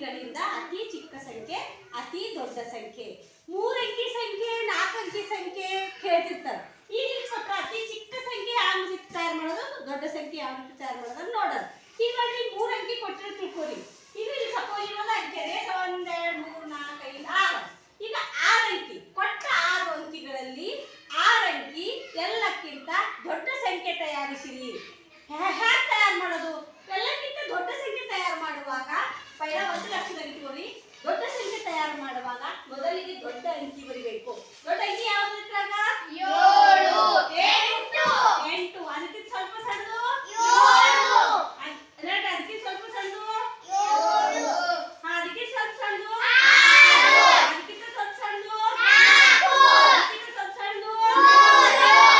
ಅಂಕಿಗಳಿಂದ ಅತಿ ಚಿಕ್ಕ ಸಂಖ್ಯೆ, ಅತಿ ದೊಡ್ಡ ಸಂಖ್ಯೆ. ಮೂರಂಕಿ ಸಂಖ್ಯೆ ನಾಲ್ಕಂಕಿ ಸಂಖ್ಯೆ ಕೇಳ್ತಿರ್ತಾರೆ ಈಗ ಸ್ವಲ್ಪ ಅತಿ ಚಿಕ್ಕ ಸಂಖ್ಯೆ ಯಾವ ತಯಾರು ಮಾಡೋದು? ದೊಡ್ಡ ಸಂಖ್ಯೆ ಯಾವ ತಯಾರು ಮಾಡೋದು ನೋಡೋದು. ಈಗ ನೋಡ್ರಿ ಮೂರಂಕಿ ಕೊಟ್ಟಿರೋ ತಿಳ್ಕೊರಿ ಈಗ ಇಲ್ಲಿ ಸಪೋಸ್ ಇವಾಗ ಅಂಕೆ ಒಂದ್ ಎರಡು ಮೂರು, ನಾಲ್ಕು, ಐದು, ಆರು. ಈಗ ಆರು ಅಂಕಿ ಕೊಟ್ಟ ಆರು ಅಂಕಿಗಳಲ್ಲಿ ಆರು ಅಂಕಿ ಎಲ್ಲಕ್ಕಿಂತ ದೊಡ್ಡ ಸಂಖ್ಯೆ ತಯಾರಿಸಿರಿ. ಹೇಗೆ ತಯಾರು ಮಾಡೋದು? ಎಲ್ಲಕ್ಕಿಂತ ದೊಡ್ಡ ಸಂಖ್ಯೆ ತಯಾರು ಮಾಡುವಾಗ ಪೈಲ ಒಂದು ಲಕ್ಷದಲ್ಲಿ ಇಟ್ಕೊಳ್ಳಿ ದೊಡ್ಡ ಸಂಖ್ಯೆ ತಯಾರು ಮಾಡುವಾಗ ಮೊದಲಿಗೆ ದೊಡ್ಡ ಅಂಕಿ ಬರಿಬೇಕು ದೊಡ್ಡ ಅಂಕಿ ಯಾವ್ದು ಇದ್ರಾಗ ಏಳು. ಎಂಟು ಎಂಟು ಅದಕ್ಕಿಂತ ಸ್ವಲ್ಪ ಸಣ್ಣದು ಏಳು. ಅದ್- ನೋಡಿ, ಅದಕ್ಕಿಂತ ಸ್ವಲ್ಪ ಸಣ್ಣದು ಏಳು. ಹಾ, ಅದಕ್ಕಿಂತ ಸ್ವಲ್ಪ ಸಣ್ಣದು ಆರು. ಅದಕ್ಕಿಂತ ಸ್ವಲ್ಪ ಸಣ್ಣದು ನಾಲ್ಕು. ಅದಕ್ಕಿಂತ ಸ್ವಲ್ಪ ಸಣ್ಣದು ಮೂರು.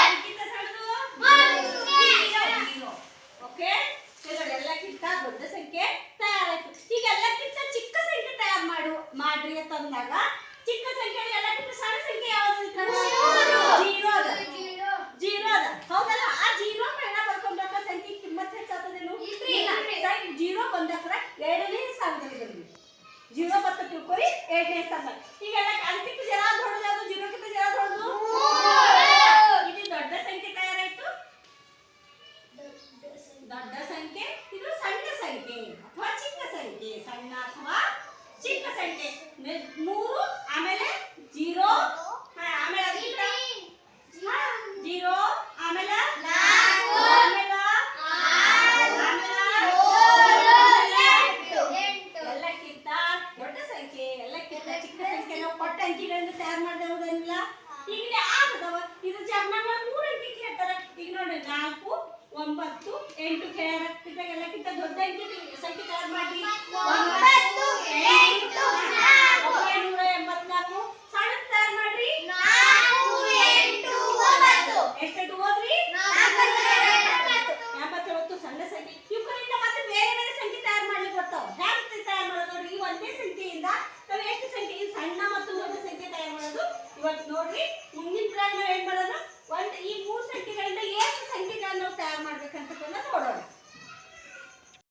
ಅದಕ್ಕಿಂತ ಸಣ್ಣದು ಒಂದು. Zero, zero. Okay? ಈಗ ನೋಡಿ, ಎಲ್ಲಕ್ಕಿಂತ ದೊಡ್ಡ ಸಂಖ್ಯೆ ತಯಾರಾಯ್ತು ಈಗ ಎಲ್ಲಕ್ಕಿಂತ ಚಿಕ್ಕ ಸಂಖ್ಯೆ ತಯಾರು ಮಾಡು ಮಾಡ್ರಿ ಅಂತಂದಾಗ ಚಿಕ್ಕ ಸಂಖ್ಯೆ ಎಲ್ಲಕ್ಕಿಂತ ಸಣ್ಣ ಸಂಖ್ಯೆ ಯಾವ್ದು? ಜೀರೋ ಅದ. ಜೀರೋ ಅದ. ಹೌದಲ್ಲ? ಆ ಜೀರೋ ಮೇಣ ಬರ್ಕೊಂಡಾಗ ಸಂಖ್ಯೆ ಕಿಮ್ಮತ್ ಹೆಚ್ಚಾಗ್ತದೇನು? ಜೀರೋ ಬಂದಾಕ್ರ ಎರಡನೇ ಸ್ಥಾನದಲ್ಲಿ ಬರ್ಲಿ ಜೀರೋ ಬತ್ತ ತಿಳ್ಕೊರಿ ಎರಡನೇ ಸ್ಥಾನ. ಈಗ ಎಲ್ಲ ಅದಕ್ಕಿಂತ ಜರ ದೊಡ್ಡದು ಯಾವುದು? ಜೀರೋಕ್ಕಿಂತ ಜರ ದೊಡ್ಡದು? ಇದು ದೊಡ್ಡ ಸಂಖ್ಯೆ ತಯಾರಾಯ್ತು. ದೊಡ್ಡ ಸಂಖ್ಯೆ ಇದು ಸಣ್ಣ ಸಂಖ್ಯೆ ಅಥವಾ ಚಿಕ್ಕ ಸಂಖ್ಯೆ ಸಣ್ಣ ಅಥವಾ ಚಿಕ್ಕ ಸಂಖ್ಯೆ ನೆ- ಮೂರು ಆಮೇಲೆ ಜೀರೋ ಹಾ, ಆಮೇಲೆ ಅದಕ್ಕಿಂತ ಹಾ, ಜೀರೋ ಆಮೇಲೆ ನಾಲ್ಕು. ಆಮೇಲೆ ಆರು. ಆಮೇಲೆ ಏಳು. ಎಂಟು. ಎಲ್ಲಕ್ಕಿಂತ ದೊಡ್ಡ ಸಂಖ್ಯೆ ಎಲ್ಲಕ್ಕಿಂತ ಚಿಕ್ಕ ಸಂಖ್ಯೆ ಅಂಕಿಗಳಿಂದ ತಯಾರು ಮಾಡಿದವುದಲ್ಲ ಈಗ ಆಗದವ ಇದು ಜಗನ್ನಾಗ ಮೂರು ಅಂಕಿ ಕೇಳ್ತಾರ. ಈಗ ನೋಡಿ, ನಾಲ್ಕು, ಒಂಬತ್ತು, ಎಂಟು ಕೇಳ್ಯಾರ ಇದ್ರಾಗ ಎಲ್ಲಕ್ಕಿಂತ ದೊಡ್ಡ ಅಂಕಿ ಸಂಖ್ಯೆ ತಯಾರು ಮಾಡಿ ಒಂಬತ್ತು, ಎಂಟು, ನಾಲ್ಕು. ಒಂಬೈನೂರ ಎಂಬತ್ನಾಲ್ಕು ಸಣ್ಣ ತಯಾರು ಮಾಡ್ರಿ ನಾಲ್ಕು, ಎಂಟು, ಒಂಬತ್ತು. ಎಷ್ಟೆಷ್ಟು ಹೋದ್ರಿ ನಾಲ್ಕುನೂರ ಎಂಬತ್ತು. ಎಂಬತ್ತೊಂಬತ್ತು ಸಣ್ಣ ಸಂಖ್ಯೆ ಇವುಗಳಿಂದ ಮತ್ತೆ ಬೇರೆ ಬೇರೆ ಸಂಖ್ಯೆ ತಯಾರು ಮಾಡ್ಲಿಕ್ಕೆ ಬರ್ತಾವ ಹ್ಯಾಂಗ ತಯಾರು ಮಾಡೋದು ನೋಡ್ರಿ ಈ ಒಂದೇ ಸಂಖ್ಯೆಯಿಂದ ನಾವು ಎಷ್ಟು ಸಂಖ್ಯೆ ಈ ಸಣ್ಣ ಮತ್ತು ದೊಡ್ಡ ಸಂಖ್ಯೆ ತಯಾರು ಮಾಡೋದು ಇವತ್ತು ನೋಡ್ರಿ ಮುಂದಿನ ನಾವು ಏನ್ ಮಾಡೋಣ ಒಂದ್ ಈ ಮೂರು ಸಂಖ್ಯೆಗಳಿಂದ